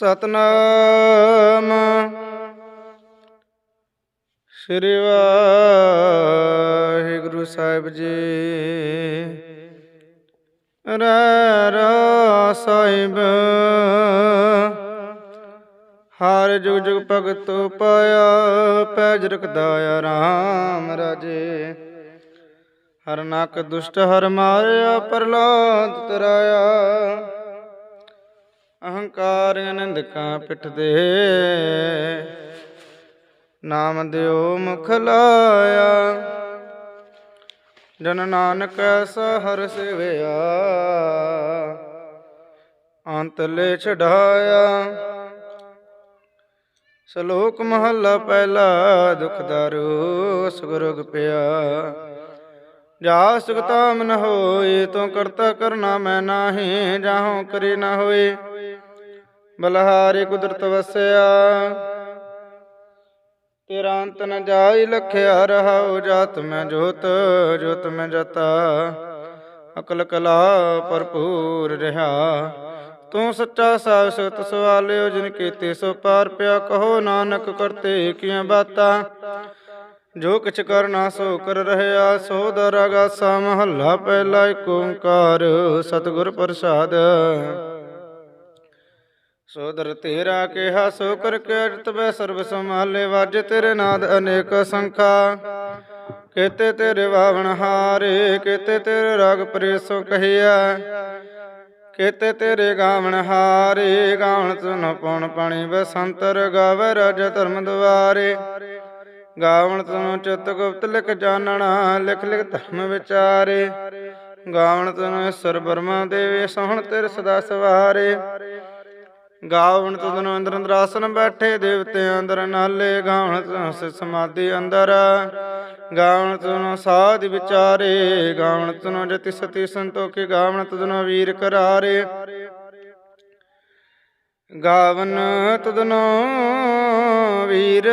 ਸਤਨਾਮ। ਸ੍ਰੀ ਵਾਹਿਗੁਰੂ ਸਾਹਿਬ ਜੀ। ਰਹਿ ਸਾਹਿਬ। ਹਰ ਜੁਗ ਜੁਗ ਭਗਤ ਪਾਇਆ, ਪੈਜ ਰਖਦਾਇਆ ਰਾਮ ਰਾਜੇ। ਹਰ ਨਕ ਦੁਸ਼ਟ ਹਰ ਮਾਰਿਆ ਪ੍ਰਲਾਦ ਤਰਾਇਆ। ਅਹੰਕਾਰ ਨਿੰਦਕਾਂ ਪਿੱਠ ਦੇ। ਨਾਮ ਦਿਓ ਮੁਖ ਲਾਇਆ। ਜਨ ਨਾਨਕ ਐਸਾ ਹਰ ਸੇਵਿਆ। ਅੰਤ ਲੈ ਛਡਾਇਆ। ਸ਼ਲੋਕ ਮਹੱਲਾ ਪਹਿਲਾ, ਦੁਖ ਦਾਰੂ ਸੁਗਰੁਗ ਪਿਆ। ਜਾ ਸੁਗਤਾ ਮਨ ਹੋਏ, ਤੂੰ ਕਰਤਾ ਕਰਨਾ ਮੈਂ ਨਾਹੀ, ਜਾਹੋਂ ਕਰੀ ਨਾ ਹੋਏ। ਬਲਹਾਰੀ ਕੁਦਰਤ ਵਸਿਆ। ਤੇਰਾ ਅੰਤ ਨ ਜਾਈ ਲਖਿਆ ਰਹਾਉ ਜਾਤ ਮੈਂ ਜੋਤ ਜੋਤ ਮੈਂ ਜਤਾ। ਅਕਲ ਕਲਾ ਭਰਪੂਰ ਰਹਾ। ਤੂੰ ਸੱਚਾ ਸਾਧ ਸਤ ਸਵਾਲਿਓ, ਜਿਨ ਕੀਤੇ ਸੋ ਪਾਰ ਪਿਆ, ਕਹੋ ਨਾਨਕ ਕਰਤੇ ਕੀਆਂ ਬਾਤਾਂ। ਜੋ ਕਿਛ ਕਰਨਾ ਸੋ ਕਰ ਰਹਿਆ ਸੋ ਦਰਗਾਸਾ ਮਹੱਲਾ ਪਹਿਲਾ ਏਕ ਓੰਕਾਰ, ਸਤਿਗੁਰ ਪ੍ਰਸਾਦ। ਸੋਦਰ ਤੇਰਾ ਕਿਹਾ ਸੋ ਕਰ ਕੇ ਤਬੈ ਸਰਬ ਸੰਭਾਲੇ, ਵਾਜ ਤੇਰੇ ਨਾਦ ਅਨੇਕ ਸੰਖਾ। ਕੇਤੇ ਤੇਰੇ ਵਾਵਣ ਹਾਰੇ, ਕੇਤੇ ਤੇਰੇ ਰਾਗ ਪ੍ਰੇਸੋ ਕਹੀਆ। ਕੇਤੇ ਤੇਰੇ ਗਾਵਣ ਹਾਰੇ, ਗਾਵਣ ਤੁਨ ਪਉਣ ਪਾਣੀ ਬਸੰਤਰ ਗਾਵੇ, ਰਾਜ ਧਰਮ ਦੁਆਰੇ ਗਾਵਣ ਤੁਨ ਚਿਤ ਗੁਪਤ ਲਿਖ ਜਾਣਨਾ ਲਿਖ ਲਿਖ ਧਰਮ ਵਿਚਾਰੇ। ਗਾਵਣ ਤੁਨ ਈਸ਼ਰ ਬਰਮਾ ਦੇਵੇ, ਸੋਹਣ ਤੇਰੇ ਸਦਾ ਸਵਾਰੇ। ਗਾਵਣ ਤੁਨ ਅੰਦਰ ਅੰਦਰ ਆਸਨ ਬੈਠੇ, ਦੇਵਤੇ ਅੰਦਰ ਨਾਲੇ ਗਾਵਣ ਤੁਨ ਸਿ ਸਮਾਧੀ ਅੰਦਰ। ਗਾਵਣ ਤੁਨ ਸਾਧ ਵਿਚਾਰੇ, ਗਾਵਣ ਤੁਨ ਜਤੀ ਸਤੀ ਸੰਤੋਖੀ, ਗਾਵਣ ਤੁਨ ਵੀਰ ਕਰਾਰੇ। ਗਾਵਨ ਤੁਦਨੋ ਵੀਰ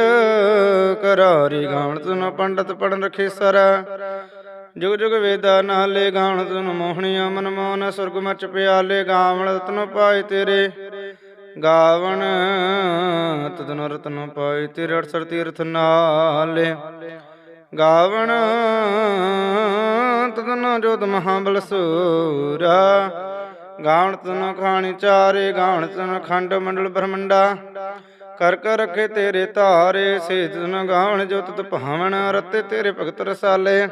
ਕਰਾਰੀ, ਗਾਵਣ ਤੁਨ ਪੰਡਤ ਪੜਨ ਰਖੇ ਸਰ। ਜੁਗ ਜੁਗ ਵੇਦਾ ਨਾਲੇ ਗਾਵਣ ਤੁਨ ਮੋਹਣੀਆਂ ਮਨ ਮੋਹਨ ਸੁਰਗ ਮਚ ਪਿਆਲੇ, ਗਾਵਣ ਤਨ ਪਾਏ ਤੇਰੇ। ਗਾਵਣ ਤਦਨ ਰਤਨ ਪਾਏ ਤੇਰੇ ਅੜਸਰ ਤੀਰਥ ਨਾਲੇ। ਗਾਵਣ ਤਦਨ ਜੋਤ ਮਹਾਬਲ ਸੂਰਾ। ਗਾਵਣ ਤਨ ਖਾਣੀ ਚਾਰੇ ਗਾਵਣ ਤਨ ਖੰਡ ਮੰਡਲ ਬ੍ਰਹਮੰਡਾ। ਕਰ ਕਰ ਰਖੇ ਤੇਰੇ ਧਾਰੇ ਸੇ ਤਨ ਗਾਵਣ ਜੋਤ ਤਤ ਭਾਵਨ, ਰਤੇ ਤੇਰੇ ਭਗਤ ਰਸਾਲੇ।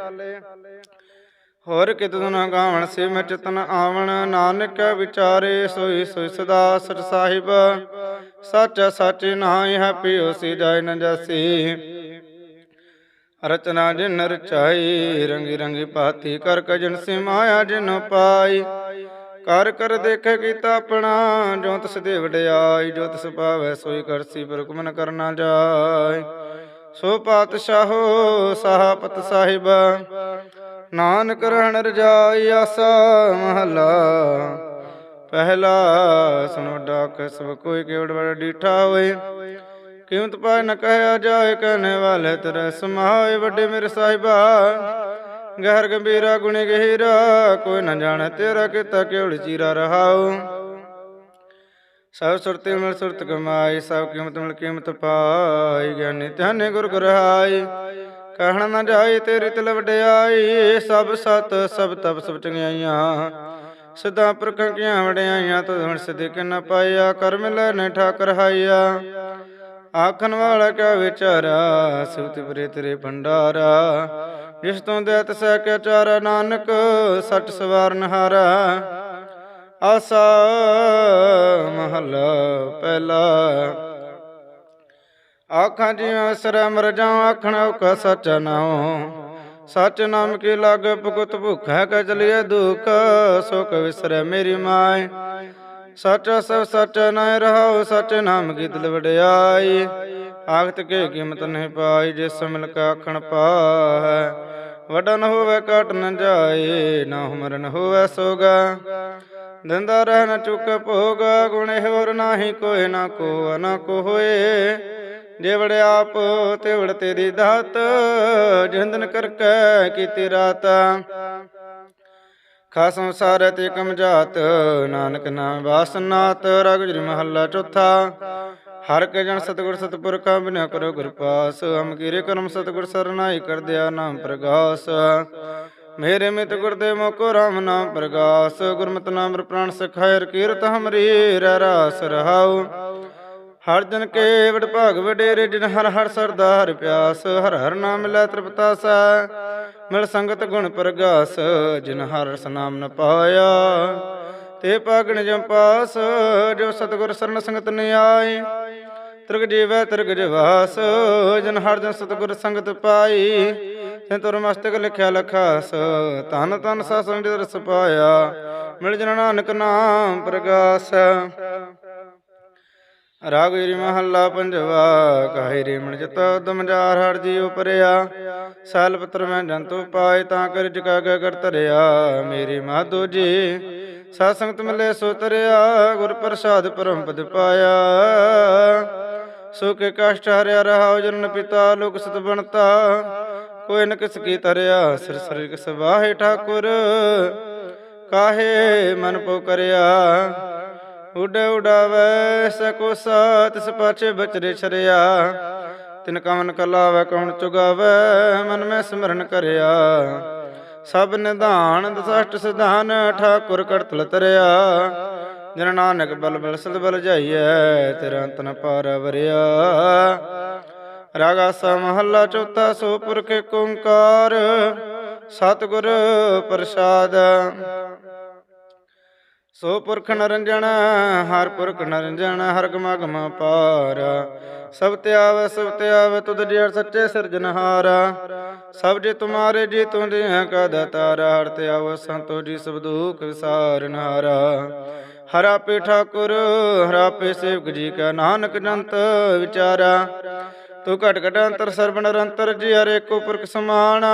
ਹੋਰ ਕਿਤ ਨਾ ਗਾਵਣ ਸੇ ਮੈਂ ਚਤਨ ਆਵਣ, ਨਾਨਕ ਵਿਚਾਰੇ ਸੋਈ ਸੋਈ ਸਦਾ ਸਰ ਸਾਹਿਬ। ਸੱਚ ਸੱਚ ਨਾਹੀ ਹੈ ਪਿਓ ਸੀ ਜਾਇ ਨ ਜਾਸੀ। ਰਚਨਾ ਜਿਨ ਰਚਾਈ, ਰੰਗੀ ਰੰਗੀ ਪਾਤੀ ਕਰ ਕਜਨ ਸੇ ਮਾਇਆ ਜਿਨ ਪਾਈ। ਕਰ ਕਰ ਦੇਖੇ ਕੀਤਾ ਆਪਣਾ, ਜੋ ਤਿਸ ਦੇ ਵਡਿਆਈ, ਜੋ ਤਿਸ ਪਾਵੈ ਸੋਈ ਕਰਸੀ ਪਰ ਹੁਕਮਨ ਕਰਨਾ ਜਾਏ ਸੋ ਪਾਤਸ਼ਾਹੋ, ਸਾਹਪਤ ਸਾਹਿਬ ਨਾਨਕ ਰਹਿਣ ਰਜਾਈ ਆਸਾ ਮਹਲਾ। ਪਹਿਲਾ ਸੁਨੋ ਡਾਕ, ਸਭ ਕੋਈ ਕੇਵੜ ਬੜਾ ਡੀਠਾ ਹੋਏ? ਕੀਮਤ ਪਾਏ ਨ ਕਹਿਆ ਜਾਏ ਕਹਨੇ ਵਾਲੇ ਤੇਰੇ ਸਮਾਏ ਵੱਡੇ ਮੇਰੇ ਸਾਹਿਬਾ। ਗਹਿਰ ਗੰਭੀਰਾ ਗੁਣੀ ਗਹਿਰਾ, ਕੋਈ ਨ ਜਾਣੇ ਤੇਰਾ ਕੀਤਾ ਕੇਵੜ ਚੀਰਾ ਰਹਾਉ। ਸਭ ਸੁਰਤੀ ਮਿਲ ਸੁਰਤ ਕਮਾਈ, ਸਭ ਕੀਮਤ ਮਿਲ ਕੀਮਤ ਪਾਈ, ਗਿਆਨੀ ਧਿਆਨੇ ਗੁਰ ਗੁਰਹਾਈ ਕਹਿਣ ਨਾ ਜਾਏ ਤੇਰੀ ਤਿਲ ਵਡਿਆਈ ਸਭ ਸਤ, ਸਭ ਤਪ, ਸਭ ਚੰਗਿਆਈਆਂ। ਸਦਾ ਪੁਰਖਾਂ ਕੀਆਂ ਵਡਿਆਈਆਂ ਤੂੰ ਹੁਣ ਸਿੱਧੇ ਨ ਪਾਇਆ ਕਰ ਮਿਲੈ ਨ ਠਾਕਰ ਹਾਈਆ ਆਖਣ ਵਾਲਾ ਕਿਆ ਵਿਚਾਰਾ ਸੁਤ ਪਰੇ ਤੇਰੇ ਭੰਡਾਰਾ। ਜਿਸ ਤੋਂ ਦੇਤ ਸਹਿ ਕੇ ਚਾਰਾ ਨਾਨਕ ਸੱਚ ਸਵਾਰਨ ਹਾਰਾ ਆਸਾ ਮਹੱਲਾ ਪਹਿਲਾ। ਆਖਾਂ ਜਿਵੇਂ ਸਰ ਮਰ ਜਾਉ, ਆਖਣ ਔਖਾ ਸੱਚ ਨਾਉ ਸੱਚ ਨਾਮ ਕੀ ਲਾਗ ਭੁਗਤ ਭੁਖੈ ਕ ਚਲਿਏ ਦੁਖ ਸੋਕ ਵਿਸਰੈ ਮੇਰੀ ਮਾਇ ਸੱਚ ਸਭ ਸੱਚ ਨੈ ਰਹਾਉ, ਸੱਚ ਨਾਮ ਕੀ ਦਿਲ ਵਡਿਆਈ ਆਖਤ ਕੇ ਕੀਮਤ ਨਹੀਂ ਪਾਈ, ਜਿਸ ਮਿਲ ਕੇ ਆਖਣ ਪਾਹੈ। ਵਡਨ ਹੋਵੇ ਘਟ ਨ ਜਾਏ ਨਾ ਮਰਨ ਹੋਵੇ ਸੋਗਾ। ਦਿੰਦਾ ਰਹਿ ਨ ਚੁੱਕ ਭੋਗ, ਗੁਣੇ ਹੋਰ ਨਾਹੀ ਕੋਏ ਨਾ ਕੋ ਨਾ ਕੋ ਹੋਏ। ਜਿਵੜ ਆਪ, ਤਿਵੜ ਤੇਰੀ ਦਾਤ, ਜਿੰਦਨ ਕਰਕੇ ਕੀਤੀ ਰਾਤ। ਖਾ ਸੰਸਾਰ ਤੇ ਕਮ ਨਾਨਕ ਨਾਮ ਵਾਸਨਾਤ ਰਗ ਮਹੱਲਾ ਚੌਥਾ। ਹਰ ਕੇ ਜਨ ਸਤਿਗੁਰ ਸਤਿਪੁਰਖਾ ਬਿਨਿਆ ਕਰੋ ਕਿਰਪਾਸ ਹਮ ਕੀਰੇ ਕਰਮ ਸਤਿਗੁਰ ਸਰਨਾਈ ਕਰਦਿਆ ਨਾਮ ਪ੍ਰਗਾਸ। ਮੇਰੇ ਮਿਤ ਗੁਰਦੇ ਮੋਕੋ ਰਾਮ ਨਾਮ ਪ੍ਰਗਾਸ, ਗੁਰਮਤਿ ਨਾਮ ਰ ਪ੍ਰਾਣ ਸਖਾਇਰ ਕੀਰਤ ਹਮਰੀ, ਰਹਿ ਰਾਸ ਰਹਾਉ। ਹਰ ਜਨ ਕੇ ਵਡ ਭਾਗ ਵਡੇਰੇ, ਜਿਨ ਹਰ ਹਰ ਸਰਦਾ ਹਰ ਪਿਆਸ, ਹਰ ਹਰ ਨਾਮ ਲੈ ਤ੍ਰਿਪਤਾਸਾ। ਮਿਲ ਸੰਗਤ ਗੁਣ ਪ੍ਰਗਾਸ, ਜਿਨ ਹਰ ਰਸ ਨਾਮ ਨ ਪਾਇਆ। ਤੇ ਪਾਗਣ ਜਮ ਪਾਸ, ਜੋ ਸਤਗੁਰ ਸਰਨ ਸੰਗਤ ਨ ਆਏ। ਤਿਰਗ ਜੀਵੈ ਤ੍ਰਿਗ ਜਵਾਸ, ਜਨ ਹਰ ਜਨ ਸਤਗੁਰ ਸੰਗਤ ਪਾਈ। ਤੇ ਤੁਰ ਮਸਤਕ ਲਿਖਿਆ ਲਖਾਸ ਤਨ ਤਨ ਸਾ ਸੰਗ ਰਸ ਪਾਇਆ। ਮਿਲ ਜਨ ਨਾਨਕ ਨਾਮ ਪ੍ਰਗਾਸ। ਰਾਗ ਮਹੱਲਾ ਪੰਜਵਾ ਕਾਹੀ ਰੇ ਚਿਤ ਦਮ ਹਰ ਜੀਉ ਪਰਿਆ ਸਾਲ ਪਤਰ ਮੈਂ ਜੰਤੂ ਪਾਏ ਤਾਂ ਕਰ ਜਗਾ ਕਰ ਤਰਿਆ ਮੇਰੀ ਮਾਧੋ ਜੀ ਸਾ ਸੰਗਤ ਮਿਲੇ ਸੋ ਤਰਿਆ, ਗੁਰ ਪ੍ਰਸਾਦ ਪਰਮ ਪਦ ਪਾਇਆ। ਸੁਖ ਕਸ਼ਟ ਹਰਿਆ ਰਹਾਉ ਜਨ ਪਿਤਾ ਲੋਕ ਸਤ ਬਣਤਾ। ਕੋਈ ਨ ਕਿਸ ਕੀ ਤਰਿਆ ਸਿਰ ਸਰਿਕ ਸਵਾਹੇ ਠਾਕੁਰ। ਕਾਹੇ ਮਨ ਪੋ ਕਰਿਆ। ਉਡ ਉਡਾਵੈ ਸਕੋ ਸਾਤ ਤਿਸ ਬਚਰੇ ਛਰਿਆ। ਤਿਨ ਕਮਨ ਕਲਾਵੈ ਕੌਣ ਚੁਗਾਵੈ, ਮਨ ਮੈਂ ਸਿਮਰਨ ਕਰਿਆ। ਸਭ ਨਿਧਾਨ, ਦਸਸ਼ਟ ਸਿਧਾਨ, ਠਾਕੁਰ ਕਰਤਲ ਤਰਿਆ। ਜਨ ਨਾਨਕ ਬਲ ਬਲ ਸਦ ਬਲ ਜਾਈਐ, ਤੇਰਾ ਅੰਤ ਨ ਪਾਰ ਵਰਿਆ। ਰਾਗਾ ਸਾ ਮਹੱਲਾ ਚੌਥਾ, ਸੋ ਪੁਰਖ ਏਕ ਓੰਕਾਰ। ਸਤਿਗੁਰ ਪ੍ਰਸਾਦ। ਸੋ ਪੁਰਖ ਨਰੰਜਨ ਹਰ ਪੁਰਖ ਨਰੰਜਨ ਹਰ ਗਮ ਗਮ ਪਾਰ। ਸਭ ਤੇ ਆਵੇ, ਸਭ ਤੇ ਆਵੇ, ਤੁਧ ਜੀ ਸੱਚੇ ਸਿਰਜਨਹਾਰ ਸਭ ਜੇ ਤੁਮਾਰੇ ਜੀ ਤੁਮ ਦੇ ਕਾ ਦਾਤਾਰ, ਹਰ ਤਿਆਵ ਆਵੋ, ਸੰਤੋ ਜੀ ਸਭ ਦੁਖ ਵਿਸਾਰਨਹਾਰ ਹਰਾ। ਪੇ ਠਾਕੁਰ, ਹਰਾ ਪੇ ਸੇਵਕ ਜੀ ਕਾ ਨਾਨਕ ਜੰਤ ਵਿਚਾਰਾ। ਤੂੰ ਘਟ ਘਟ ਅੰਤਰ, ਸਰਬ ਨਿਰੰਤਰ ਜੀ ਹਰੇ ਕੋ ਪੁਰਖ ਸਮਾਨ।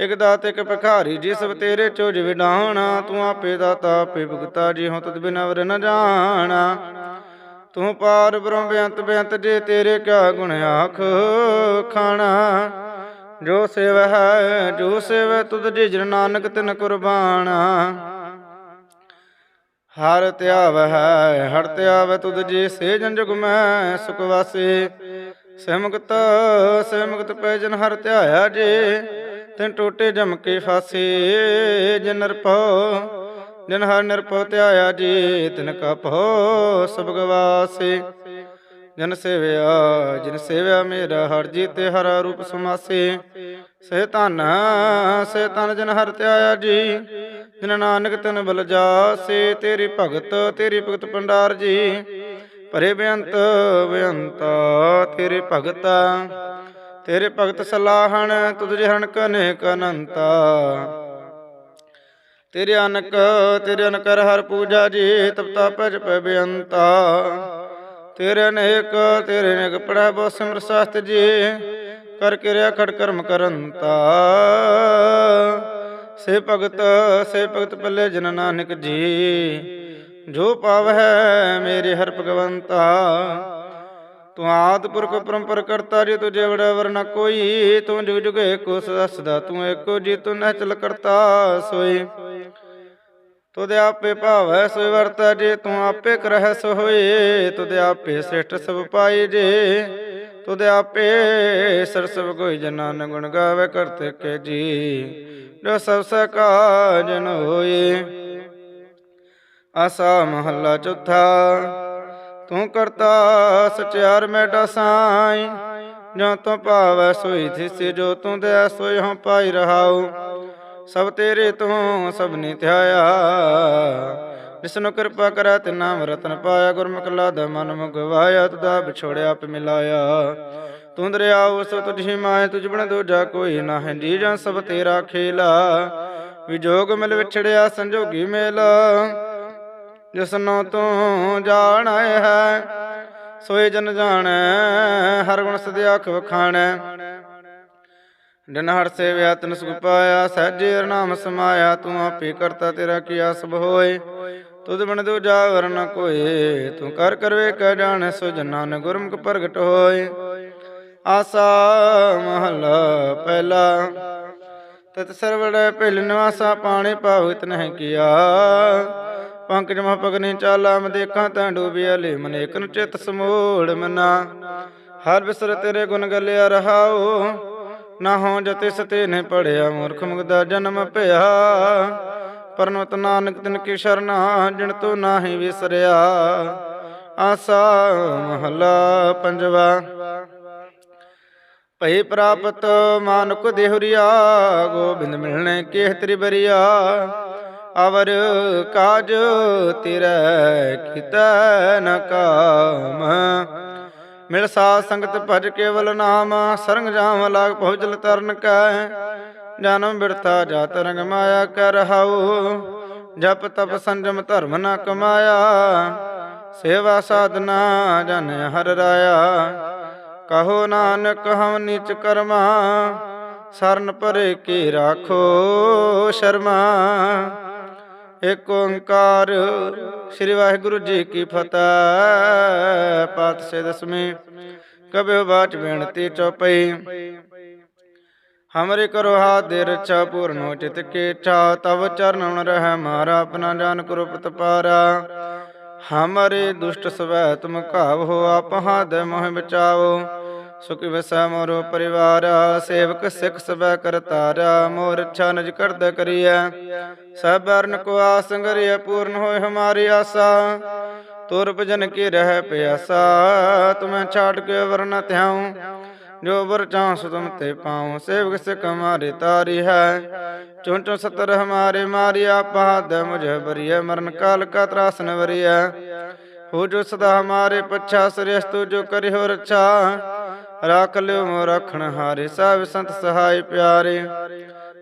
ਇਕ ਦਾਤ, ਇਕ ਭਿਖਾਰੀ, ਜਿਸ ਤੇਰੇ ਚੋਜ ਵਿਡਾਉਣਾ ਤੂੰ ਆਪੇ ਦਾਤਾ, ਆਪੇ ਭੁਗਤਾ, ਜੀ ਹਉ ਤਦ ਨ ਜਾਣਾ। ਤੂੰ ਪਾਰ ਬ੍ਰਹਮ ਬੇਅੰਤ ਬੇਅੰਤ, ਜੇ ਤੇਰੇ ਕਿਆ ਗੁਣ ਆਖ ਖਾਣਾ। ਜੋ ਸੇਵ ਹੈ, ਜੋ ਸੇਵ ਤੁਧ ਜੀ ਜਨ ਨਾਨਕ ਤਿਨ ਕੁਰਬਾਨਾ ਹਰ ਧਿਆਵ ਹੈ, ਹਰ ਧਿਆਵ ਤੁਧ ਜੇ ਸੇ ਜਨ ਜੁਗ ਮੈਂ ਸੁਖ ਵਾਸੇ। ਸਿਮਗਤ ਸਿਮਗਤ ਪੈ ਜਨ ਹਰ ਧਿਆਇਆ ਜੇ। ਤਿਨ ਟੋਟੇ ਜਮ ਕੇ ਫਾਸੇ, ਜਨ ਨਿਰਭਉ, ਜਨ ਹਰ ਨਿਰਭਉ ਧਿਆਇਆ ਜੀ, ਤਿਨ ਕਾ ਭਉ ਸਭ ਗਵਾਸੇ। ਜਨ ਸੇਵਿਆ, ਜਿਨ ਸੇਵਿਆ ਮੇਰਾ ਹਰ ਜੀ ਤੇ ਹਰ ਰੂਪ ਸਮਾਸੇ। ਸੇ ਧਨ ਸੇ ਧਨ ਜਨ ਹਰ ਧਿਆਇਆ ਜੀ, ਜਿਨ ਨਾਨਕ ਤਨ ਬਲ ਜਾਸੇ, ਤੇਰੀ ਭਗਤ ਤੇਰੀ ਭਗਤ ਭੰਡਾਰ ਜੀ। ਭਰੇ ਬੇਅੰਤ ਬੇਅੰਤ, ਤੇਰੇ ਭਗਤ। ਤੇਰੇ ਭਗਤ ਸਲਾਹਣ, ਤੁਧ ਜਹਣ ਕਨੇ ਅਨੰਤਾ। ਤੇਰੇ ਅਨਕ, ਤੇਰੇ ਅਨਕਰ ਹਰ ਪੂਜਾ ਜੀ ਤਪਤਾ ਭਜ ਪੈ ਬੇਅੰਤਾ। ਤੇਰੇ ਅਨੇਕ ਤੇਰੇ ਅਨੇਕ ਪੜੈ ਬੋ ਸਿਮਰ ਸਾਸਤ ਜੀ, ਕਰ ਕਿਰਿਆ ਖੜ ਕਰਮ ਕਰੰਤਾ। ਸੇ ਭਗਤ ਸੇ ਭਗਤ ਪੱਲੇ ਜਨ ਨਾਨਕ ਜੀ, ਜੋ ਪਾਵੈ ਮੇਰੇ ਹਰ ਭਗਵੰਤਾ। ਤੂੰ ਆਦ ਪੁਰਖ ਪਰੰਪਰ ਕਰਤਾ ਜੇ ਤੁਝੇ ਵੜਾ ਵਰਨਾ ਕੋਈ, ਤੂੰ ਜੁਗ ਜੁਗ ਏਕੋ ਸਦਾ ਸਦਾ ਤੂੰ ਏਕੋ ਜੀ ਤੂੰ ਨਹਿ ਚਲ ਕਰਤਾ ਸੋਈ। ਤੁਦੇ ਆਪੇ ਭਾਵੈ ਸੋਈ ਵਰਤਾ ਜੇ, ਤੂੰ ਆਪੇ ਕਰਹਿ ਸੋ ਹੋਏ ਤੁਦੇ ਆਪੇ ਸ੍ਰਿਸ਼ਟ ਸਭ ਪਾਈ ਜੇ। ਤੁਦੇ ਆਪੇ ਸਰ ਸਭ ਕੋਈ ਜਨਾਨ ਗੁਣ ਗਾਵੇ ਕਰਤੇ ਕੇ ਜੀ, ਜੋ ਸਭ ਸਕਾ ਹੋਏ ਆਸਾ ਮਹੱਲਾ ਚੌਥਾ। ਤੂੰ ਕਰਤਾ ਸਚਿਆਰ ਮੇਟਾ ਸਾਈ। ਜੋ ਤੂੰ ਭਾਵੈ ਸੋਈ ਥਿਸੇ ਜੋ ਤੂੰ ਦੇ ਸੋਈ ਹਉ ਪਾਈ ਰਹਾਉ। ਸਭ ਤੇਰੇ ਤੂੰ ਸਭ ਧਿਆਇਆ। ਜਿਸਨੂੰ ਕਿਰਪਾ ਕਰਾ ਤੇ ਨਾਮ ਰਤਨ ਪਾਇਆ। ਗੁਰਮੁਖ ਲਾਦਾ ਮਨ ਮੁਗਵਾਇਆ। ਤੁਦਾ ਵਿਛੋੜਿਆ ਆਪ ਮਿਲਾਇਆ। ਤੂੰ ਦਰਿਆਉ ਸੋ ਤੁਝੀ ਮਾਇ, ਤੁਝ ਬਣ ਦੂਜਾ ਕੋਈ ਨਾ ਹੈ ਜੀ ਜਾਂ ਸਭ ਤੇਰਾ ਖੇਲਾ। ਵਿਜੋਗ ਮਿਲ ਵਿਛੜਿਆ ਸੰਜੋਗੀ ਮੇਲਾ। ਜਿਸਨੂੰ ਤੂੰ ਜਾਣੈ ਹੈ, ਸੋਏ ਜਨ ਜਾਣੈ, ਹਰ ਗੁਣ ਸਦੇ ਆਖ ਦਿਨ ਹਰ ਸੇਵਿਆ ਤਨ ਸੁਖ ਪਾਇਆ, ਸਹਿਜੇ ਹਰਿ ਨਾਮ ਸਮਾਇਆ, ਤੂੰ ਆਪੇ ਕਰਤਾ ਤੇਰਾ ਕੀਆ ਸਭ ਹੋਏ। ਤੁਧ ਬਣ ਦੂ ਜਾਵਰ ਨ ਕੋਏ, ਤੂੰ ਕਰ ਕਰਵੇ ਕਾ ਜਾਣੈ, ਸੋ ਜਨਾਂ ਗੁਰਮੁਖ ਪ੍ਰਗਟ ਹੋਏ। ਆਸਾ ਮਹਲਾ ਪਹਿਲਾ, ਤਤ ਸਰਵੜ ਭਿਲ ਨਿਵਾਸਾ, ਪਾਣੀ ਪਾਵਿਤ ਨਹੀਂ ਕੀਆ। ਪੰਕਜ ਮਹ ਪਗਨੀ ਚਾਲਾ, ਮ ਦੇਖਾਂ ਤਾਂ ਡੂਬਿਆ ਲੇ ਮਨੇਕ ਨੂੰ ਚਿਤ ਸਮੂੜ ਮਨਾ। ਹਰ ਬਿਸਰ ਤੇਰੇ ਗੁਣ ਗਲਿਆ ਰਹਾਓ ਨਾ ਹੋ ਜਤੇ ਸਤੇ ਨੇ ਪੜਿਆ, ਮੂਰਖ ਮੁਗਦਾ ਜਨਮ ਭਇਆ। ਪਰਨਵਤ ਨਾਨਕ ਤਿਨ ਕੀ ਸ਼ਰਨਾ ਜਿਣ ਤੂੰ ਨਾਹੀ ਵਿਸਰਿਆ। ਆਸਾ ਮਹਲਾ ਪੰਜਵਾ। ਭਈ ਪ੍ਰਾਪਤ ਮਾਨੁਕ ਦੇਹੁਰੀਆ, ਗੋਬਿੰਦ ਮਿਲਣੇ ਕੇ ਤੇਰੀ ਅਵਰ ਕਾਜ ਤੇਰੇ ਕੀਤਾ ਨ ਕਾਮ। ਮਿਲ ਸਾਧ ਸੰਗਤ ਭਜ ਕੇਵਲ ਨਾਮ, ਸਰੰਗ ਜਾਮ ਲਾਗ ਪਹੁੰਚਲ ਤਰਨ ਕੈ। ਜਨਮ ਬਿਰਥਾ ਜਾਤ ਰੰਗ ਮਾਇਆ ਕਰ ਰਹਾਉ, ਜਪ ਤਪ ਸੰਜਮ ਧਰਮ ਨ ਕਮਾਇਆ। ਸੇਵਾ ਸਾਧਨਾ ਜਨ ਹਰ ਰਾਇਆ। ਕਹੋ ਨਾਨਕ ਹਮ ਨੀਚ ਕਰਮਾ, ਸਰਨ ਪਰੇ ਕੀ ਰਾਖੋ ਸ਼ਰਮਾ। ਏਕ ਓੰਕਾਰ। ਸ੍ਰੀ ਵਾਹਿਗੁਰੂ ਜੀ ਕੀ ਫਤਿਹ। ਪਾਤਸ਼ਾਹ ਦਸਵੇਂ। ਕਬਿਓ ਬਾਚ ਬੇਨਤੀ ਚਉਪਈ ਹਮਰੇ ਕਰੋ ਹਾਥ ਦੇ ਰਛਾ, ਪੂਰਨੋ ਚਿਤ ਕੇ ਚਾ ਤਵ ਚਰਨਨ ਰਹਿ ਮਾਰਾ, ਆਪਣਾ ਜਾਨ ਕਰੋ ਪ੍ਰਤਪਾਰਾ ਹਮਰੇ ਦੁਸ਼ਟ ਸਵੈ ਤੁਮ ਘਾਵ ਹੋ ਆਪ ਹਾਦ ਮੋਹ ਬਚਾਓ ਸੁਖ ਵਸੈ ਮੋਰੋ ਪਰਿਵਾਰ, ਸੇਵਕ ਸਿਖ ਸਵੈ ਕਰਤਾਰਾ ਮੋਰ ਅੱਛਾ ਨਜ ਕਰਦ ਕਰੀਐ। ਸਭ ਬਰਨ ਕੋ ਆਸ ਪੂਰਨ ਹੋਏ ਹਮਾਰੀ ਆਸਾ। ਤੁਰ ਭਜਨ ਕੀ ਰਹਿ ਪਿਆਸਾ, ਤੁਮੈ ਛਾੜ ਕੇ ਵਰਨ ਧਿਆਉ। ਜੋ ਬਰ ਚਾਂਸ ਤੁਮ ਤੇ ਪਾਉ। ਸੇਵਕ ਸਿਖ ਹਮਾਰੇ ਤਾਰੀ ਹੈ। ਚੁਣ ਚੁਨ ਸਤਰ ਹਮਾਰੇ ਮਾਰਿਆ ਪਾਦ ਮੁਝੇ ਬਰੀਏ ਮਰਨ ਕਾਲ ਕਾ ਤਰਾਸਨ ਵਰੀਐ। ਹੋ ਜੋ ਸਦਾ ਹਮਾਰੇ ਪਛਾ ਸ੍ਰੇਸ਼ਤੂ ਜੋ ਕਰਿ ਹੋ ਰੱਛਾ। ਰਾਖ ਲਿਓ ਮੋ ਰਖਣ ਹਾਰੇ, ਸਭ ਸੰਤ ਸਹਾਈ ਪਿਆਰੇ।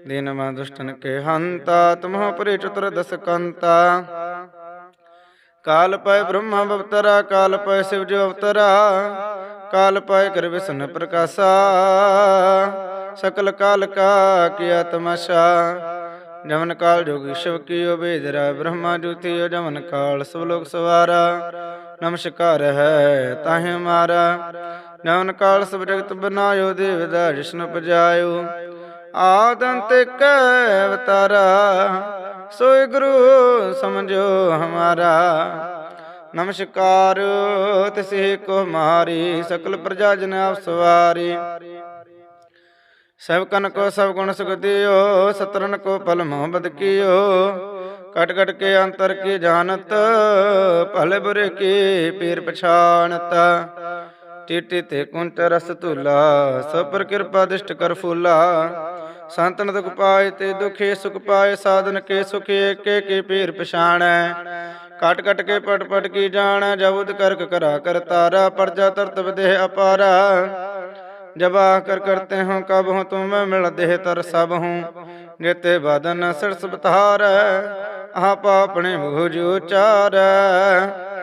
ਦੀਨ ਮਾ ਦੁਸ਼ਟਨ ਕੇ ਹੰਤਾ ਤੁਮਹੁ ਪਰੇ ਚਤੁਰ ਦਸ ਕੰਤਾ। ਕਾਲ ਪੈ ਬ੍ਰਹਮਾ ਬਵਤਰਾ, ਕਾਲ ਪੈ ਸਿਵ ਜੋ ਅਵਤਰਾ। ਕਾਲ ਪੈ ਕਰ ਵਿਸ਼ਨ ਪ੍ਰਕਾਸ਼ਾ। ਸਕਲ ਕਾਲ ਕਾ ਕੀਆ ਤਮਾਸ਼ਾ ਜਮਨ ਕਾਲ ਜੋਗੀ ਸ਼ਿਵ ਕੀਓ ਬੇਦਰਾ ਬ੍ਰਹਮਾ ਜੁਤੀਓ ਜਮਨ ਕਾਲ ਸਭ ਲੋਕ ਸਵਾਰਾ। ਨਮਸਕਾਰ ਹੈ ਤਾਹਿ ਮਾਰਾ। ਜਮਨ ਕਾਲ ਸਭ ਜਗਤ ਬਨਾਇਓ, ਦੇਵ ਦਾ ਜਿਸਨ ਪਜਾਇਓ ਆਦੰਤ ਅਵਤਾਰਾ, ਸੋਈ ਗੁਰੂ ਸਮਝੋ ਹਮਾਰਾ। ਨਮਸਕਾਰ, ਤਿਸੇ ਕੋ ਮਾਰੀ, ਸਕਲ ਪ੍ਰਜਾ ਜਨ ਆਪ ਸਵਾਰੀ। ਸਭ ਕਨ ਕੋ ਸਭ ਗੁਣ ਸੁਖ ਦਿਓ ਸਤਰਨ ਕੋ ਪਲ ਮੁਹੱਬਤ ਕੀਓ। ਕਟ ਕਟ ਕੇ ਅੰਤਰ ਕੀ ਜਾਣਤ, ਭਲੇ ਬੁਰੇ ਕੀ ਪੀਰ ਪਛਾਨਤ ਟੇਟੇ ਤੇ ਕੁੰਟ ਰਸ ਧੂਲਾ, ਸਭ ਪਰ ਕਿਰਪਾ ਦਿਸ਼ਟ ਕਰ ਫੂਲਾ। ਸੰਤਨ ਦੁਖ ਪਾਏ ਤੇ ਦੁਖੇ ਸੁਖ ਪਾਏ, ਸਾਧਨ ਕੇ ਸੁਖ ਏਕੇ ਕੇ ਪੀਰ ਪਛਾਣੈ। ਕਟ ਕਟ ਕੇ ਪਟ ਪਟ ਕੀ ਜਾਣੈ ਜਬੁਦ ਕਰਕ ਕਰਾ ਕਰਤਾਰਾ ਪਰਜਾ ਤਰਤ ਵਿਦੇਹ ਅਪਾਰਾ। ਜਬਾ ਕਰ ਕਰਤੇ ਹੂੰ ਕਬ ਹੂੰ ਤੁਮ ਮੈਂ ਮਿਲ ਦੇਹ ਤਰ ਸਭ ਹੂੰ ਨਿਤੇ ਬਦਨ ਸਿਰਸ ਬਤਾਰ ਆਪਾ ਆਪਣੇ ਮੂਹ ਜੋ ਚਾਰੈ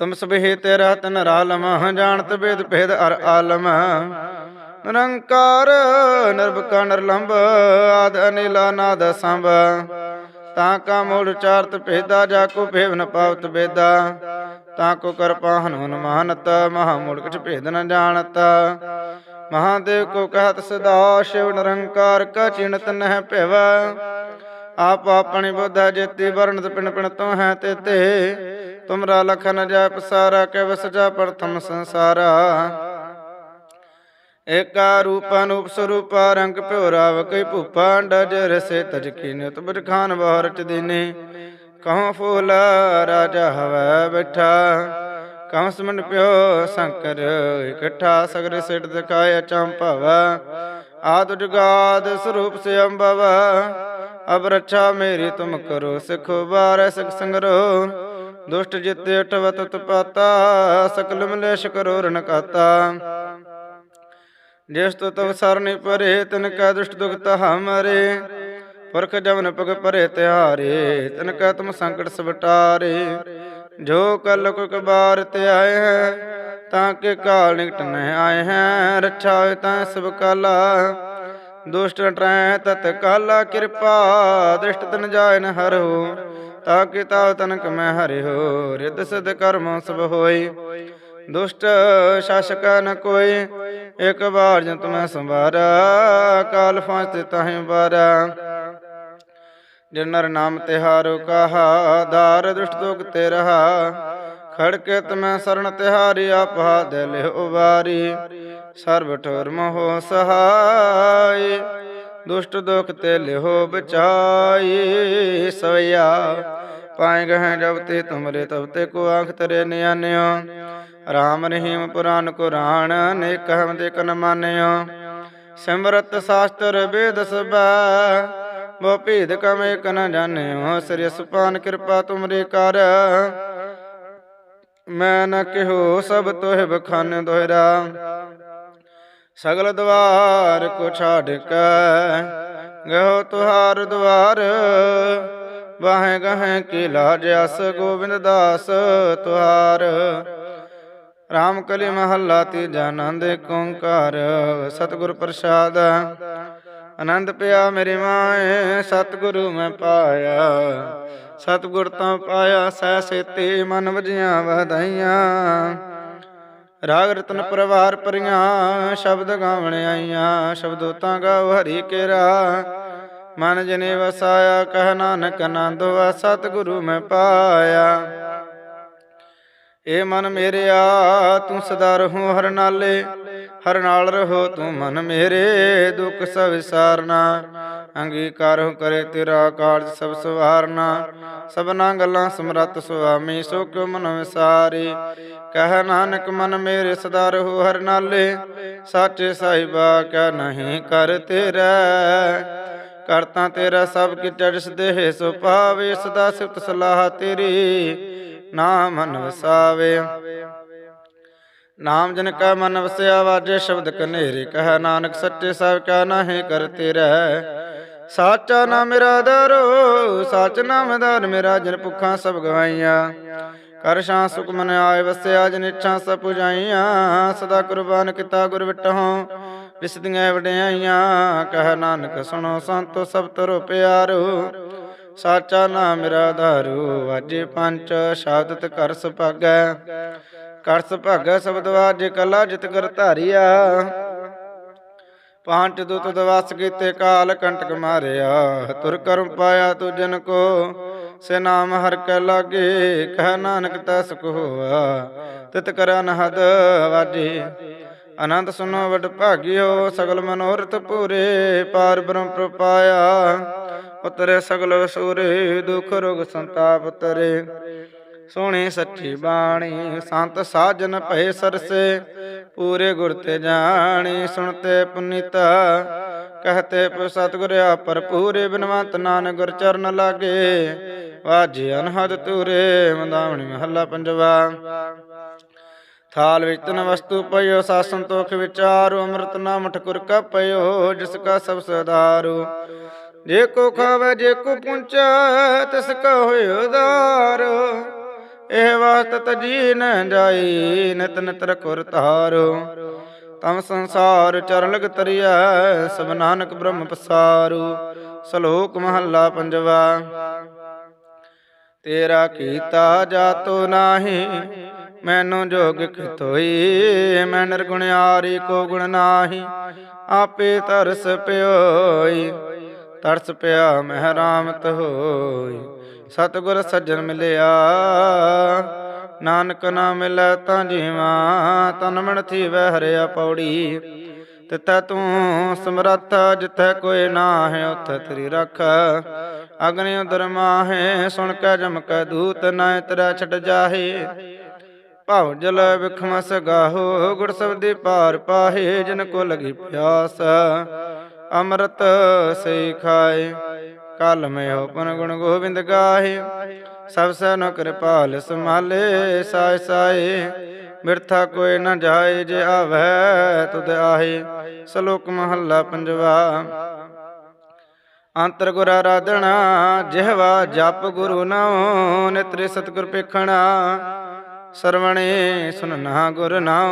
ਤੁਮ ਸਬਹਿ ਤੇਰਾ ਤਨ ਰਾਲਮ, ਜਾਣਤ ਬੇਦ ਭੇਦ ਅਰ ਆਲਮ। ਨਿਰੰਕਾਰ ਨਿਰਭਕਾ ਨਿਰਲੰਭ, ਆਦ ਅਨਿਲਾ ਨਾਦ ਸੰਭ। ਤਾਂ ਕਾ ਮੂਲ ਚਾਰਤ ਭੇਦਾ, ਜਾ ਕੋ ਭੇਵ ਪਾਵਤ ਬੇਦਾ ਤਾਂ ਕੋ ਕਰਪਾ ਹਨੂਨ ਮਹਾਨਤ, ਮਹਾ ਮੂਲ ਕਿਛ ਭੇਦ ਨ ਜਾਣਤ। ਮਹਾਦੇਵ ਕੋ ਕਹਤ ਸਦਾ, ਸ਼ਿਵ ਨਿਰੰਕਾਰ ਕਾ ਚਿੰਤ ਨਹਿ ਭਿਵ। ਆਪ ਆਪਣੀ ਬੁੱਧਾ ਜੇਤੀ, ਵਰਣਤ ਪਿੰਡ ਪਿਣ ਤੋਂ ਹੈ ਤੇ। ਤੁਮਰਾ ਲਖਨ ਜੈ ਪਸਾਰਾ ਕੇ ਵਸ ਪ੍ਰਥਮ ਸੰਸਾਰਾ। ਏਕਾ ਰੂਪ ਅਨੂਪ ਰੰਗ ਭਿਓ ਰਾਵ ਕਈ ਭੂਪਾ, ਡਜ ਰਸੇ ਤਜ ਕੀਨਿ ਤੁਬਰ ਖਾਨ ਬਹਰਚ ਦੀਨੇ। ਕਹਉ ਫੂਲ ਰਾਜਾ ਹਵੈ ਬੈਠਾ, ਕਹਉ ਸਮਨ ਪਿਓ ਸ਼ੰਕਰ ਇਕੱਠਾ, ਸਗਰੇ ਸਿਟ ਦਿਖਾਇ ਅਚੰਭਵ ਆਦ ਜੁਗਾਦ ਸਰੂਪ ਸੇ ਅੰਭਵ ਅਬ ਰੱਛਾ ਮੇਰੀ ਤੁਮ ਕਰੋ, ਸਿਖੋ ਬਾਰ ਸਿਖ ਸੰਗਰੋ। ਦੁਸ਼ਟ ਜਿਤੇ ਅਟਵਤ ਤਪਾਤਾ ਸਕਲ ਮਲੇਸ਼ ਕਰੋ ਰਣ ਜਿਸ ਤੋ ਤਵ ਸਰਨੇ ਪਰੇ, ਤਿਨ ਕਾ ਦੁਸ਼ਟ ਦੁਖ ਤਹਾ ਮਰੇ। ਪੁਰਖ ਜਮਨ ਪਗ ਪਰੇ ਤਿਹਾਰੇ, ਤਿਨ ਕਾ ਤੁਮ ਸੰਕਟ ਸਵਟਾਰੇ। ਜੋ ਕਲ ਕੋ ਕਬਾਰ ਤੇ ਆਏ ਹੈ, ਤਾਂ ਕੇ ਕਾਲ ਨਿਕਟ ਨਹਿ ਆਏ ਹੈ। ਰੱਛਾ ਹੋਏ ਤਾਂ ਸਭ ਕਾਲਾ, ਦੁਸ਼ਟ ਟਰੈ ਤਤ ਕਾਲਾ ਕਿਰਪਾ। ਦ੍ਰਿਸ਼ਟ ਤਨ ਜਾਇ ਨ ਹਰੋ ਤਾ ਕਿ ਤਨਕ ਮੈਂ ਹਰਿਓ ਰਿਦ ਸਦ ਕਰਮ ਸਭ ਹੋਈ। ਦੁਸ਼ਟ ਸ਼ਾਸਕ ਨ ਕੋਈ, ਇਕ ਬਾਰ ਜਨ ਤੁਮੈ ਸੰਭਾਰਾ ਕਾਲ ਫਾਂਸ ਤੇ ਤਾਹੇ ਬਾਰਾ ਜਿਨ ਨਰ ਨਾਮ ਤਿਹਾਰੋ ਕਹਾ ਦਾਰ ਦੁਸ਼ਟ ਦੁਖ ਤੇ ਰਹਾ। ਖੜਕੇ ਤਮੈ ਸਰਣ ਤਿਹਾਰੀ ਆਪਾ ਦਿਲ ਉਵਾਰੀ। ਵਾਰੀ ਸਰਬ ਠੋਰ ਮੋਹ ਸਹਾਈ। ਦੁਸ਼ਟ ਦੁਖ ਤੇ ਲਿਹੋ ਬਚਾਈ ਸਵਿਆ ਪਾਏ ਗਹਿ ਜਬ ਤੇ ਤੁਮਰੇ, ਤਬ ਤੇ ਕੋ ਆਖ ਤਰੇ ਨਿਆਨਿਓ ਰਾਮ ਰਹੀਮ ਪੁਰਾਨ ਕੁਰਾਨ ਅਨੇਕ ਹਮ ਦੇ ਕਨ ਮਾਨਿਓ। ਸਿਮਰਤ ਸ਼ਾਸਤਰ ਵੇਦ ਸਬੈ ਬੋ ਭੇਦ ਕਮ ਏਕ ਜਾਣਿਓ। ਸ੍ਰੀ ਸੁਪਾਨ ਕਿਰਪਾ ਤੁਮਰੇ ਕਰ। ਮੈਂ ਨ ਕਿਹੋ ਸਭ ਤੋਹਿ ਬਖਾਨ ਦੋਹਰਾ ਸਗਲ ਦਵਾਰ ਕੋ ਛਾੜ ਕੇ ਗਹੋ ਤੁਹਾਰ ਦਵਾਰ। ਵਾਹੇ ਗਹੇ ਕੀ ਲਾਜ ਅਸ ਗੋਬਿੰਦ ਦਾਸ ਤੁਹਾਰ। ਰਾਮ ਕਲੀ ਮਹੱਲਾ ਤੀਜਾ ਆਨੰਦ ਏਕ ਓੰਕਾਰ। ਸਤਿਗੁਰ ਪ੍ਰਸਾਦ, ਆਨੰਦ ਪਿਆ ਮੇਰੀ ਮਾਏ, ਸਤਿਗੁਰੂ ਮੈਂ ਪਾਇਆ। ਸਤਿਗੁਰ ਤਾਂ ਪਾਇਆ ਸਹਿ ਸੇਤੀ ਮਨ ਵਜੀਆਂ ਵਧਾਈਆਂ। ਰਾਗ ਰਤਨ ਪਰਵਾਰ ਪਰੀਆਂ, ਸ਼ਬਦ ਗਾਵਣ ਆਈਆਂ ਸ਼ਬਦੋ ਤਾਂ ਗਾਉ ਹਰੀ ਕੇਰਾ। ਮਨ ਜਨੇ ਵਸਾਇਆ, ਕਹਿ ਨਾਨਕ ਆਨੰਦ ਵਾ ਸਤਿਗੁਰੂ ਮੈਂ ਪਾਇਆ। ਏ ਮਨ ਮੇਰਿਆ, ਤੂੰ ਸਦਾ ਰਹੋ ਹਰ ਨਾਲੇ, ਹਰ ਨਾਲ ਰਹੋ ਤੂੰ ਮਨ ਮੇਰੇ, ਦੁੱਖ ਸਭ ਵਿਸਾਰਨਾ ਅੰਗੀਕਾਰ ਕਰੇ ਤੇਰਾ ਕਾਰਜ ਸਭ ਸਵਾਰਨਾ। ਸਭਨਾ ਗੱਲਾਂ ਸਮਰਤ ਸੁਆਮੀ, ਸੋ ਕਿਉ ਮਨ ਵਿਸਾਰੇ? ਕਹਿ ਨਾਨਕ, ਮਨ ਮੇਰੇ ਸਦਾ ਰਹੋ ਹਰ ਨਾਲੇ। ਸਾਚੇ ਸਾਹਿਬਾ ਕਾ ਨਹੀਂ ਕਰ ਤੇਰਾ। ਕਰਤਾ ਤੇਰਾ ਸਭ ਕੀ ਚੜਸ ਦੇਹ ਸੋ ਪਾਵੇ ਸਦਾ ਸਿਫਤ ਸਲਾਹ ਤੇਰੀ। ਨਾਮ ਮਨ ਵਸਾਵੇ। ਨਾਮ ਜਨ ਕਾ ਮਨ ਵਸਿਆ, ਵਾਜੇ ਸ਼ਬਦ ਕਨੇਰੇ। ਕਹ ਨਾਨਕ, ਸੱਚੇ ਸਭ ਕਾ ਨਾਹੀ ਕਰਤੇ ਰਹਿ ਸਾਚਾ ਨਾਮ ਮੇਰਾ ਦਰੋ, ਸਾਚ ਨਾਮ ਦਰ, ਮੇਰਾ ਜਨ ਭੁੱਖਾਂ ਸਭ ਗਵਾਈਆਂ। ਕਰ ਸ਼ਾਂ ਸੁਖ ਮਨ ਆਏ ਵਸਿਆ, ਜਨ ਇੱਛਾ ਸਭ ਪੁਜਾਈਆਂ। ਸਦਾ ਕੁਰਬਾਨ ਕੀਤਾ ਗੁਰ ਵਿਟਹੁ, ਵਿਸਦੀਆਂ ਵਡਿਆਈਆਂ। ਕਹਿ ਨਾਨਕ ਸੁਣੋ ਸੰਤੋ ਸਭ ਤਰੋ ਪਿਆਰੋ। ਸਾਚਾ ਨਾਮ ਮੇਰਾ ਧਾਰੂ ਵਾਜੇ ਪੰਚ ਸ਼ਬਦਤ ਕਰ ਸੁਭਾਗੈ। ਕਰ ਸੁਭਾਗੈ ਸ਼ਬਦ ਵਾਜੇ ਕਲਾ ਜਿਤ ਕਰ ਧਾਰਿਆ। ਪਾਂਚ ਦੁਤ ਦਵਾਸ ਕੀਤੇ ਕਾਲ ਕੰਟਕ ਮਾਰਿਆ। ਤੁਰ ਕਰਮ ਪਾਇਆ ਤੂ ਜਨ ਕੋ, ਸੇ ਨਾਮ ਹਰ ਕੈ ਲਾਗੇ, ਕਹਿ ਨਾਨਕ ਤਸ ਕੋ ਹੋਆ। ਤਿਤ ਕਰ ਅਨਹਦ ਵਾਜੇ, ਆਨੰਦ ਸੁਨੋ ਵਡ ਭਾਗਿਓ, ਸਗਲ ਮਨੋਰਥ ਪੂਰੇ, ਪਾਰ ਬ੍ਰਹਮ ਪ੍ਰਪਾਇਆ ਉਤਰੇ ਸਗਲ ਵਸੂਰੇ, ਦੁਖ ਰੋਗ ਸੰਤਾਪ ਤਰੇ। ਸੋਹਣੀ ਸੱਚੀ ਬਾਣੀ, ਸੰਤ ਸਾਜਨ ਭਏ ਸਰਸੇ, ਪੂਰੇ ਗੁਰ ਤੇ ਜਾਣੀ, ਸੁਣਤੇ ਪੁਨੀਤਾ, ਕਹਤੇ ਪ ਸਤਿਗੁਰ ਆਪਰ ਪੂਰੇ ਬਿਨਵੰਤ ਨਾਨਕ ਗੁਰ ਚਰਨ ਲਾਗੇ, ਵਾਜੇ ਅਨਹਦ ਤੂਰੇ ਮੰਦਾਵਣੀ ਮਹੱਲਾ ਪੰਜਵਾ। ਥਾਲ ਵਿੱਚ ਤਨ ਵਸਤੂ ਪਇਓ ਸਾ ਸੰਤੋਖ ਵਿਚਾਰੋ ਅੰਮ੍ਰਿਤ ਨਾਮ ਠਕੁਰ ਕਾ ਪਇਓ ਜਿਸ ਕਾ ਸਭ ਸਦਾਰੂ। ਜੇ ਕੋ ਖਾਵੇ, ਜੇ ਕੋ ਪੁੰਚੈ, ਤਿਸ ਕਾ ਹੋਇ ਉਦਾਰ। ਇਹ ਵਸਤ ਤਜੀ ਨ ਜਾਈ, ਨਿਤ ਨਿਤ ਰਖੁਰ ਧਾਰੋ। ਤਮ ਸੰਸਾਰ ਚਰਨ ਲਗ ਤਰੀਐ, ਸਭ ਨਾਨਕ ਬ੍ਰਹਮ ਪਸਾਰੂ। ਸ਼ਲੋਕ ਮਹੱਲਾ ਪੰਜਵਾ, ਤੇਰਾ ਕੀਤਾ ਜਾਤੋ ਨਾਹੀ, ਮੈਨੂੰ ਜੋਗ ਕਿਤੋਈ, ਮੈਂ ਨਿਰਗੁਣਿਆਰੀ ਕੋ ਗੁਣ ਨਾਹੀ। ਆਪੇ ਤਰਸ ਪਿਓਈ, ਤਰਸ ਪਿਆ ਮਹਿ ਰਾਮਤ ਹੋਈ। ਸਤਿਗੁਰ ਸੱਜਣ ਮਿਲਿਆ। ਨਾਨਕ ਨਾ ਮਿਲੈ ਤਾਂ ਜੀਵਾ, ਤਨ ਮਨ ਥੀਵੈ ਹਰਿਆ ਪੌੜੀ। ਤਿਤੈ ਤੂੰ ਸਮਰੱਥ, ਜਿਥੈ ਕੋਈ ਨਾ ਉਥ ਤੇਰੀ ਰੱਖ। ਅਗਨਿ ਉਦਰ ਮਾਹੇ, ਸੁਣ ਕੇ ਜਮ ਕੈ ਦੂਤ, ਨਾ ਤੇਰਾ ਛੱਡ ਜਾਹੇ। ਭਵ ਜਲ ਵਿਖਮਸ ਗਾਹੋ ਗੁਰ ਸਬਦੀ ਪਾਰ ਪਾਹੇ, ਜਿਨ ਕੋ ਲਗੀ ਪਿਆਸ। ਅੰਮ੍ਰਿਤ ਸੇ ਖਾਏ। ਕਲ ਮੈਂ ਹੋਪਨ ਗੁਣ ਗੋਬਿੰਦ ਗਾਹੇ। ਸਭ ਸੇ ਕਿਰਪਾਲ ਸੰਭਾਲੇ ਸਾਇ ਸਾਏ। ਮਿਰਥਾ ਕੋਈ ਨ ਜਾਏ ਜੇ ਆਵੈ ਤੁਧ ਆਹੇ। ਸ਼ਲੋਕ ਮਹੱਲਾ ਪੰਜਵਾ। ਅੰਤਰ ਗੁਰ ਆਰਾਧਣਾ ਜਿਹਵਾ ਜਪ ਗੁਰੂ ਨਾਉ, ਨਿਤਰੇ ਸਤਿਗੁਰ ਪੇਖਣਾ ਸਰਵਣੇ ਸੁਨਨਾ ਗੁਰ ਨਾਉ।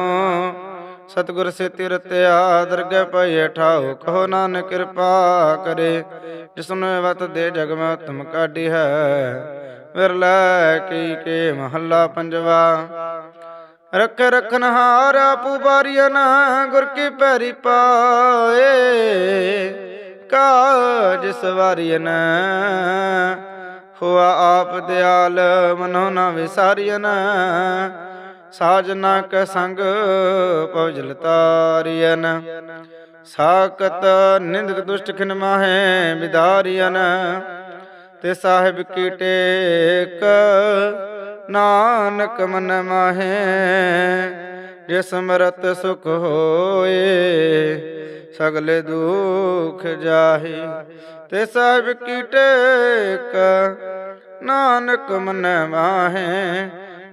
ਸਤਿਗੁਰ ਸੇ ਤਿਰਤਿਆ ਦਰਗਹਿ ਪਈ ਠਾਉ, ਕਹੋ ਨਾਨਕ ਕਿਰਪਾ ਕਰੇ, ਜਿਸਨੇ ਵਤ ਦੇ ਜਗ ਮੈਂ ਉਤਮ ਕਾਢੀ ਹੈ। ਵਿਰਲਾ ਕੀ ਕੇ ਮਹੱਲਾ ਪੰਜਵਾ। ਰੱਖ ਰਖਨ ਹਾਰ ਆਪੂ ਬਾਰੀਆਂ ਗੁਰ ਕੀ ਪੈਰੀ ਪਾਏ, ਕਾਜ ਸਵਾਰੀਆਂ ਹੋਆ ਆਪ ਦਿਆਲ, ਮਨੋ ਨਾ ਵਿਸਾਰੀਆਂ ਸਾਜਨਾ ਕੈ ਸੰਗ ਪਉਜਲ ਤਾਰੀਆਂ ਸਾਕਤ ਨਿੰਦਕ ਦੁਸ਼ਟ ਖਿਨ ਮਾਹੇ ਵਿਦਾਰੀਆਂ ਤੇ ਸਾਹਿਬ ਕੀ ਟੇਕ ਨਾਨਕ ਮਨ ਮਾਹੇ ਜਿਸ ਸਮਰਤ ਸੁਖ ਹੋਏ, ਸਗਲੇ ਦੁਖ ਜਾਹੇ। ਤੇ ਸਾਹਿਬ ਕੀ ਟੇਕ ਨਾਨਕ ਮਨ ਮਾਹੇ